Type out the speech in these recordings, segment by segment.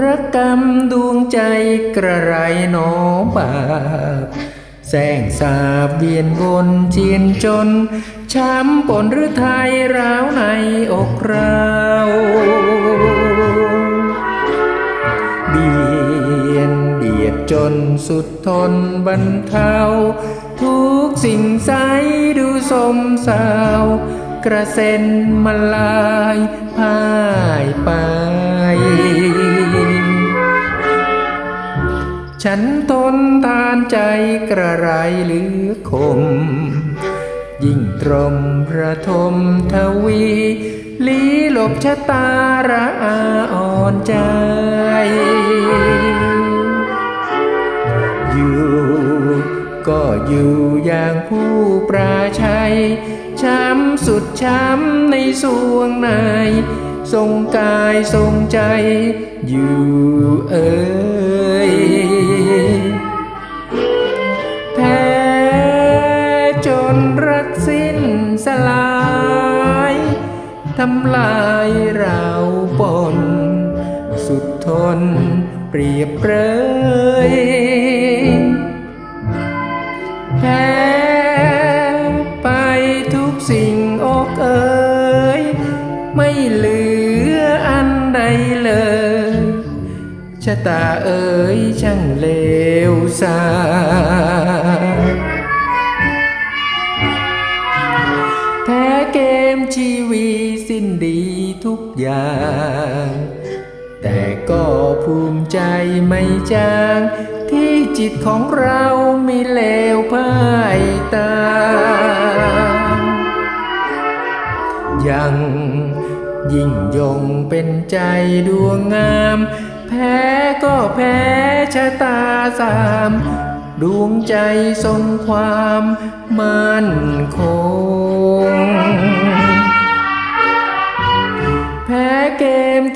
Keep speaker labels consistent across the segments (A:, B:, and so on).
A: ระกรรมดวงใจกระไรหนอบาปแสงสาบเวียนวนเจียนจน ช้ำปนหรือไทยร้าวในอกเราเบียนเบียดจนสุดทนบรรเทาทุกสิ่งใสดูสมสาว กระเซ็นมาลายพ่ายไป ฉันทนทานใจกระไรหลือคม ยิ่งตรมประทมทวีลีหลบชะตาระอาอ่อนใจ อยู่ก็อยู่อย่างผู้ปราชัย ช้ำสุดช้ำในสวงในทรงกายทรงใจอยู่เอ่ย นรักสิ้นสลายทำลายเราปน สุดทนเปรียบเปรยแพ้ไปทุกสิ่งอกเอ่ยไม่เหลืออันใดเลยชะตาเอ๋ยช่างเลวสาด ชีวีสิ้นดีทุกอย่าง แต่ก็ภูมิใจไม่จาง ที่จิตของเราไม่เลวพ่ายตา ยังยิ่งยงเป็นใจดวงงาม แพ้ก็แพ้ชะตาสาม ดวงใจทรงความมั่นคง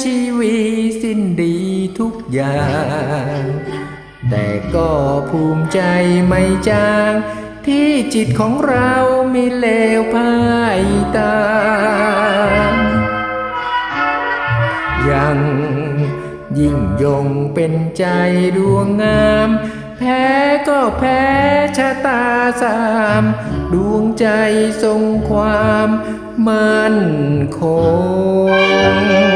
A: ชีวีสิ้นดีทุกอย่าง แต่ก็ภูมิใจไม่จาง ที่จิตของเรามีเลวพ่ายตามยังยิ่งยงเป็นใจดวงงาม แพ้ก็แพ้ชะตาสาม ดวงใจทรงความมั่นคง